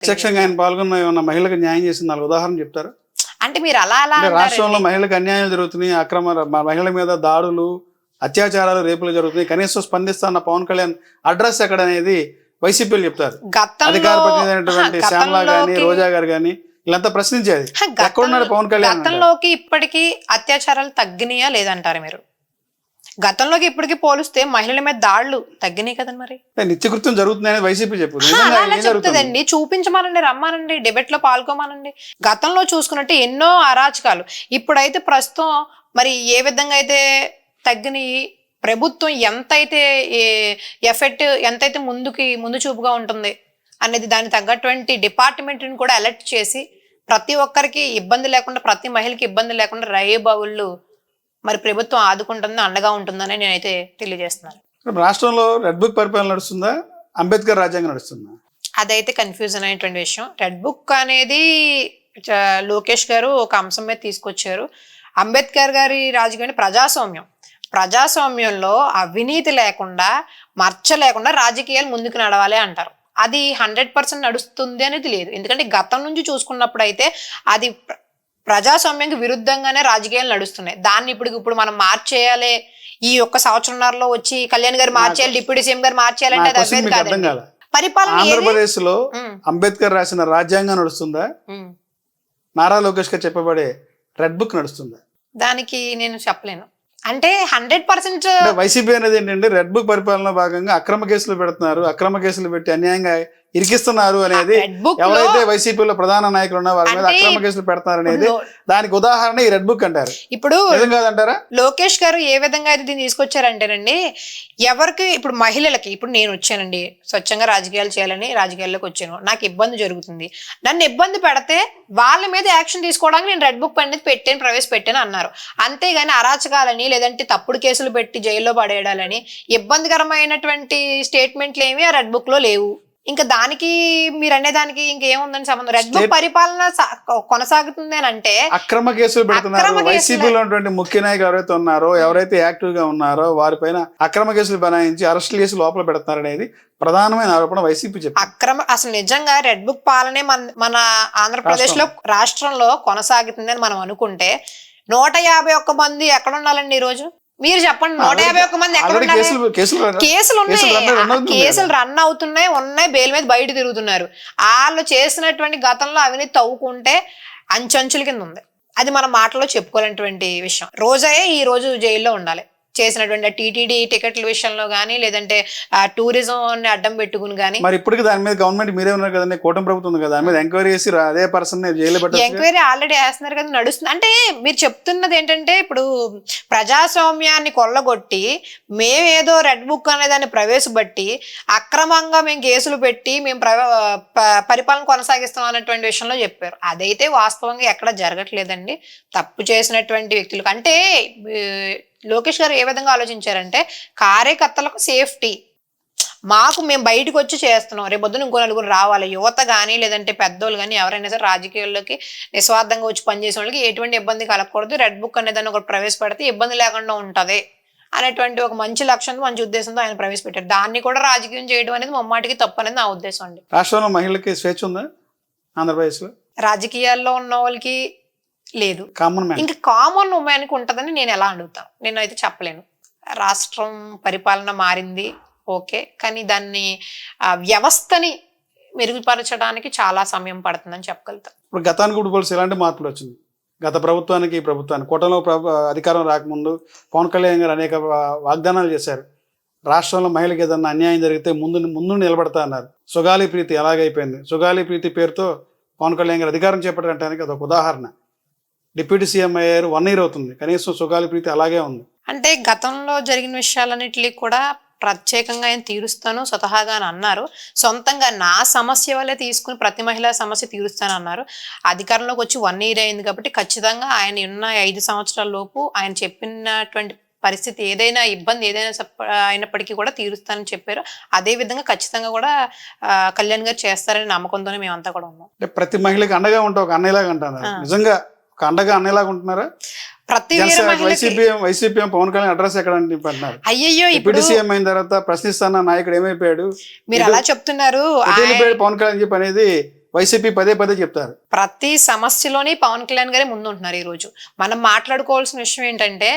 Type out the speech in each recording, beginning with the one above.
ప్రత్యక్షంగా ఆయన పాల్గొన్న ఏమన్నా మహిళలకు న్యాయం చేసిన నాలుగు ఉదాహరణ చెప్తారు? అంటే మీరు అలా అలా. రాష్ట్రంలో మహిళలకు అన్యాయం జరుగుతున్నాయి అక్రమ మహిళల మీద దాడులు అత్యాచారాలు రేపులు జరుగుతున్నాయి. కనీసం స్పందిస్తున్న పవన్ కళ్యాణ్ అడ్రస్ ఎక్కడ అనేది వైసీపీలు చెప్తారు. అధికార ప్రతినిధి శ్యామలా గాని రోజా గారు గాని వీళ్ళంతా ప్రశ్నించేది. ఎక్కడున్నాడు పవన్ కళ్యాణ్. గతంలోకి ఇప్పటికీ అత్యాచారాలు తగ్గినాయా లేదంటారు మీరు? గతంలోకి ఇప్పటికి పోలిస్తే మహిళల మీద దాడులు తగ్గినాయి కదండి మరి. నిత్యకృత్యం జరుగుతుంది వైసీపీ చెప్పు చెప్తుందండి. చూపించమనండి రమ్మనండి డిబేట్లో పాల్గొమనండి. గతంలో చూసుకున్నట్టు ఎన్నో అరాచకాలు. ఇప్పుడైతే ప్రస్తుతం మరి ఏ విధంగా అయితే తగ్గిన ప్రభుత్వం ఎంతైతే ఎఫెక్ట్ ఎంతైతే ముందుకి ముందు చూపుగా ఉంటుంది అనేది దానికి తగ్గటువంటి డిపార్ట్మెంట్ని కూడా అలర్ట్ చేసి ప్రతి ఒక్కరికి ఇబ్బంది లేకుండా ప్రతి మహిళకి ఇబ్బంది లేకుండా రైబావుళ్ళు మరి ప్రభుత్వం ఆదుకుంటుంది అండగా ఉంటుందని నేనైతే తెలియజేస్తున్నాను. రాష్ట్రంలో రెడ్ బుక్ పరిపాలన నడుస్తుందా అంబేద్కర్ రాజ్యాంగం నడుస్తుందా? అదైతే కన్ఫ్యూజన్ అయినటువంటి విషయం. రెడ్ బుక్ అనేది లోకేష్ గారు ఒక అంశం మీద తీసుకొచ్చారు. అంబేద్కర్ గారి రాజకీయం ప్రజాస్వామ్యం. ప్రజాస్వామ్యంలో అవినీతి లేకుండా మచ్చ లేకుండా రాజకీయాలు ముందుకు నడవాలి అంటారు. అది హండ్రెడ్ పర్సెంట్ నడుస్తుంది అనేది లేదు ఎందుకంటే గతం నుంచి చూసుకున్నప్పుడు అయితే అది ప్ర- ప్రజాస్వామ్యానికి విరుద్ధంగానే రాజకీయాలు నడుస్తున్నాయి. దాన్ని ఇప్పుడు ఇప్పుడు మనం మార్చేయాలి. ఈ ఒక్క సంవత్సరంన్నరలో వచ్చి కళ్యాణ్ గారు మార్చేయాలి డిప్యూటీ సీఎం గారు మార్చేయాలంటే అది అర్థం కాదండి. పరిపాలన? ఆంధ్రప్రదేశ్లో అంబేద్కర్ రాసిన రాజ్యాంగం నడుస్తుందా. నారా లోకేష్ గారు చెప్పబడే రెడ్ బుక్ నడుస్తుందా? దానికి నేను చెప్పలేను. అంటే హండ్రెడ్ పర్సెంట్ వైసీపీ అనేది ఏంటంటే రెడ్ బుక్ పరిపాలన భాగంగా అక్రమ కేసులు పెడుతున్నారు. అక్రమ కేసులు పెట్టి అన్యాయంగా ఇరికిస్తున్నారు అనేది ఎవరైతే వైసీపీలో ప్రధాన నాయకులు ఉన్న వారి మీద అక్రమ కేసులు పెడతారు అనేది దానికి ఉదాహరణ ఈ రెడ్ బుక్ అంటారు. ఇప్పుడు కాదంటారా? లోకేష్ గారు ఏ విధంగా అయితే దీన్ని తీసుకొచ్చారంటేనండి ఎవరికి ఇప్పుడు మహిళలకి ఇప్పుడు నేను వచ్చానండి స్వచ్ఛంగా రాజకీయాలు చేయాలని రాజకీయాల్లోకి వచ్చాను నాకు ఇబ్బంది జరుగుతుంది. నన్ను ఇబ్బంది పెడితే వాళ్ళ మీద యాక్షన్ తీసుకోవడానికి నేను రెడ్ బుక్ అనేది పెట్టాను ప్రవేశపెట్టాను అన్నారు. అంతేగాని అరాచకాలని లేదంటే తప్పుడు కేసులు పెట్టి జైల్లో పడేయడాలని ఇబ్బందికరమైనటువంటి స్టేట్మెంట్లు ఏమి ఆ రెడ్ బుక్లో లేవు. ఇంకా దానికి మీరు అనే దానికి ఇంకేముందని సంబంధం రెడ్ బుక్ పరిపాలన కొనసాగుతుంది అని అంటే అక్రమ కేసులు పెడుతున్నారు. వైసీపీలో ఉన్నటువంటి ముఖ్య నాయకులు ఎవరైతే ఉన్నారో ఎవరైతే యాక్టివ్గా ఉన్నారో వారిపైన అక్రమ కేసులు బనాయించి అరెస్టులు చేసి లోపల పెడుతున్నారు అనేది ప్రధానమైన ఆరోపణ వైసీపీ చెప్పింది. అక్రమ అసలు నిజంగా రెడ్ బుక్ పాలనే మన మన ఆంధ్రప్రదేశ్లో రాష్ట్రంలో కొనసాగుతుందని మనం అనుకుంటే నూట యాభై ఒక్క మంది ఎక్కడ ఉండాలండి ఈ రోజు మీరు చెప్పండి నూట యాభై ఒక్క మంది ఎక్కడ కేసులు ఉన్నాయి. కేసులు రన్ అవుతున్నాయి. ఉన్నాయి బెయిల్ మీద బయట తిరుగుతున్నారు. వాళ్ళు చేసినటువంటి గతంలో అవినీతి తవ్వుకుంటే అంచెంచుల కింద ఉంది. అది మన మాటలో చెప్పుకోలేనటువంటి విషయం. రోజాయే ఈ రోజు జైల్లో ఉండాలి. చేసినటువంటి టీటీడీ టికెట్ల విషయంలో కానీ లేదంటే టూరిజం అడ్డం పెట్టుకుని కానీ మరి ఇప్పటికి దాని మీద గవర్నమెంట్ మీరే ఉన్నారు కదండి కూటమి ప్రభుత్వం ఉంది కదా దాని మీద ఎంక్వైరీ చేసి అదే పర్సన్ ఎంక్వైరీ ఆల్రెడీ వేస్తున్నారు కదా నడుస్తుంది. అంటే మీరు చెప్తున్నది ఏంటంటే ఇప్పుడు ప్రజాస్వామ్యాన్ని కొల్లగొట్టి మేమేదో రెడ్ బుక్ అనే దాన్ని ప్రవేశపెట్టి అక్రమంగా మేము కేసులు పెట్టి మేము పరిపాలన కొనసాగిస్తాం అనేటువంటి విషయంలో చెప్పారు. అదైతే వాస్తవంగా ఎక్కడ జరగట్లేదండి. తప్పు చేసినటువంటి వ్యక్తులకు అంటే లోకేష్ గారు ఏ విధంగా ఆలోచించారంటే కార్యకర్తలకు సేఫ్టీ. మాకు మేము బయటకు వచ్చి చేస్తున్నాం. రేపు పొద్దున ఇంకో నలుగురు రావాలి. యువత కానీ లేదంటే పెద్దోళ్ళు కానీ ఎవరైనా సరే రాజకీయాల్లోకి నిస్వార్థంగా వచ్చి పనిచేసే వాళ్ళకి ఎటువంటి ఇబ్బంది కలగకూడదు. రెడ్ బుక్ అనే దాన్ని ఒకటి ప్రవేశపెడితే ఇబ్బంది లేకుండా ఉంటది అనేటువంటి ఒక మంచి లక్ష్యంతో మంచి ఉద్దేశంతో ఆయన ప్రవేశపెట్టారు. దాన్ని కూడా రాజకీయం చేయడం అనేది మమ్మాటికి తప్పు అనేది నా ఉద్దేశం అండి. రాష్ట్రంలో మహిళలకి స్వేచ్ఛ ఉందా ఆంధ్రప్రదేశ్లో రాజకీయాల్లో ఉన్న వాళ్ళకి లేదు. కామన్ ఇంకా కామన్ ఉమెన్కి ఉంటుందని నేను ఎలా అడుగుతాను? నేను అయితే చెప్పలేను. రాష్ట్రం పరిపాలన మారింది ఓకే. కానీ దాన్ని వ్యవస్థని మెరుగుపరచడానికి చాలా సమయం పడుతుందని చెప్పగలుగుతాను. ఇప్పుడు గతానికి ఇప్పుడు పోలీసు ఎలాంటి మార్పులు వచ్చింది? గత ప్రభుత్వానికి ఈ ప్రభుత్వానికి. కూటమిలో అధికారం రాకముందు పవన్ కళ్యాణ్ గారు అనేక వాగ్దానాలు చేశారు. రాష్ట్రంలో మహిళకి ఏదన్నా అన్యాయం జరిగితే ముందు ముందు నిలబడతా అన్నారు. సుగాలి ప్రీతి ఎలాగైపోయింది? సుగాలి ప్రీతి పేరుతో పవన్ కళ్యాణ్ గారు అధికారం చేపట్టడానికి అదొక ఉదాహరణ. డిప్యూటీ సీఎం అయ్యారు వన్ ఇయర్ అవుతుంది. కనీసం సుగాలి ప్రీతి అలాగే ఉంది. అంటే గతంలో జరిగిన విషయాలన్నిటికీ కూడా ప్రత్యేకంగా ఆయన తీరుస్తాను స్వతహాగా అని అన్నారు. సొంతంగా నా సమస్య వల్లే తీసుకుని ప్రతి మహిళా సమస్య తీరుస్తాను అన్నారు. అధికారంలోకి వచ్చి వన్ ఇయర్ అయింది కాబట్టి ఖచ్చితంగా ఆయన ఉన్న ఐదు సంవత్సరాల లోపు ఆయన చెప్పినటువంటి పరిస్థితి ఏదైనా ఇబ్బంది ఏదైనా అయినప్పటికీ కూడా తీరుస్తానని చెప్పారు. అదే విధంగా ఖచ్చితంగా కూడా కళ్యాణ్ గారు చేస్తారని నమ్మకంతోనే మేమంతా కూడా ఉన్నాం. ప్రతి మహిళకి అండగా ఉంటా ఒక అన్నయ్యలాగా అంటున్నారు ఆ. నిజంగా అండగా అన్నయ్యలాగా ఉంటున్నారా? ప్రతి YCP YCP Pawan Kalyan address ఎక్కడ అంటున్నారు ఇప్పుడు సీఎం అయిన తర్వాత ప్రశ్నిస్తాన నాయకుడు ఏమైపోయాడు? మీరు అలా చెప్తున్నారు పవన్ కళ్యాణ్ చెప్పి అనేది వైసీపీ పదే పదే చెప్తారు. ప్రతి సమస్యలోని పవన్ కళ్యాణ్ గారే ముందు ఉంటున్నారు ఈ రోజు. మనం మాట్లాడుకోవాల్సిన విషయం ఏంటంటే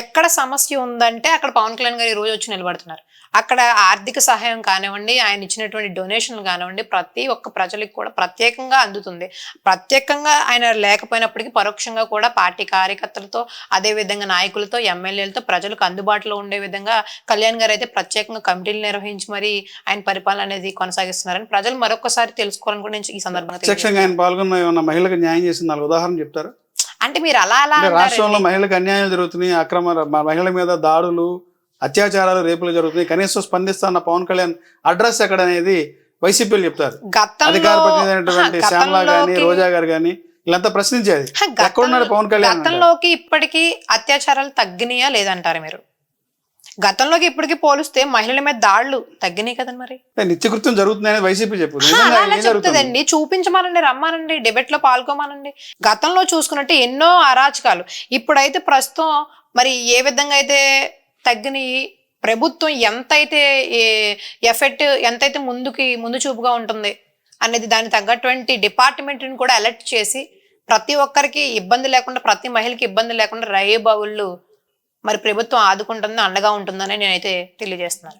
ఎక్కడ సమస్య ఉందంటే అక్కడ పవన్ కళ్యాణ్ గారు ఈ రోజు వచ్చి నిలబడుతున్నారు. అక్కడ ఆర్థిక సహాయం కానివ్వండి ఆయన ఇచ్చినటువంటి డొనేషన్లు కానివ్వండి ప్రతి ఒక్క ప్రజలకు కూడా ప్రత్యేకంగా అందుతుంది. ప్రత్యేకంగా ఆయన లేకపోయినప్పటికీ పరోక్షంగా కూడా పార్టీ కార్యకర్తలతో అదే విధంగా నాయకులతో ఎమ్మెల్యేలతో ప్రజలకు అందుబాటులో ఉండే విధంగా కళ్యాణ్ గారు అయితే ప్రత్యేకంగా కమిటీలు నిర్వహించి మరి ఆయన పరిపాలన అనేది కొనసాగిస్తున్నారని ప్రజలు మరొకసారి తెలుసుకోవాలని కూడా నేను ఈ సందర్భంగా పాల్గొన్న ఏమన్నా మహిళలకు న్యాయం చేసిన నాలుగు ఉదాహరణ చెప్తారు? అంటే మీరు అలా అలా. రాష్ట్రంలో మహిళలకు అన్యాయం జరుగుతున్నాయి అక్రమ మహిళల మీద దాడులు అత్యాచారాలు రేపులు జరుగుతున్నాయి కనీసం స్పందిస్తున్న పవన్ కళ్యాణ్ అడ్రస్ ఎక్కడ అనేది వైసీపీలు చెప్తారు. అధికార ప్రతినిధి శ్యామలా గాని రోజా గారు గాని వీళ్ళంతా ప్రశ్నించేది. పవన్ కళ్యాణ్? గతంలోకి ఇప్పటికీ అత్యాచారాలు తగ్గినాయా లేదంటారు మీరు? గతంలోకి ఇప్పటికి పోలిస్తే మహిళల మీద దాడులు తగ్గినాయి కదండి మరి. నిత్యకృత్యం జరుగుతుంది వైసీపీ చెప్పు చెప్తుందండి. చూపించమనండి రమ్మనండి డిబేట్లో పాల్గొమనండి. గతంలో చూసుకున్నట్టు ఎన్నో అరాచకాలు. ఇప్పుడైతే ప్రస్తుతం మరి ఏ విధంగా అయితే తగ్గినాయి ప్రభుత్వం ఎంతైతే ఎఫెక్ట్ ఎంతైతే ముందుకి ముందు చూపుగా ఉంటుంది అనేది దానికి తగ్గటువంటి డిపార్ట్మెంట్ని కూడా అలర్ట్ చేసి ప్రతి ఒక్కరికి ఇబ్బంది లేకుండా ప్రతి మహిళకి ఇబ్బంది లేకుండా రైబావుళ్ళు మరి ప్రభుత్వం ఆదుకుంటుంది అండగా ఉంటుందని నేనైతే తెలియజేస్తున్నాను.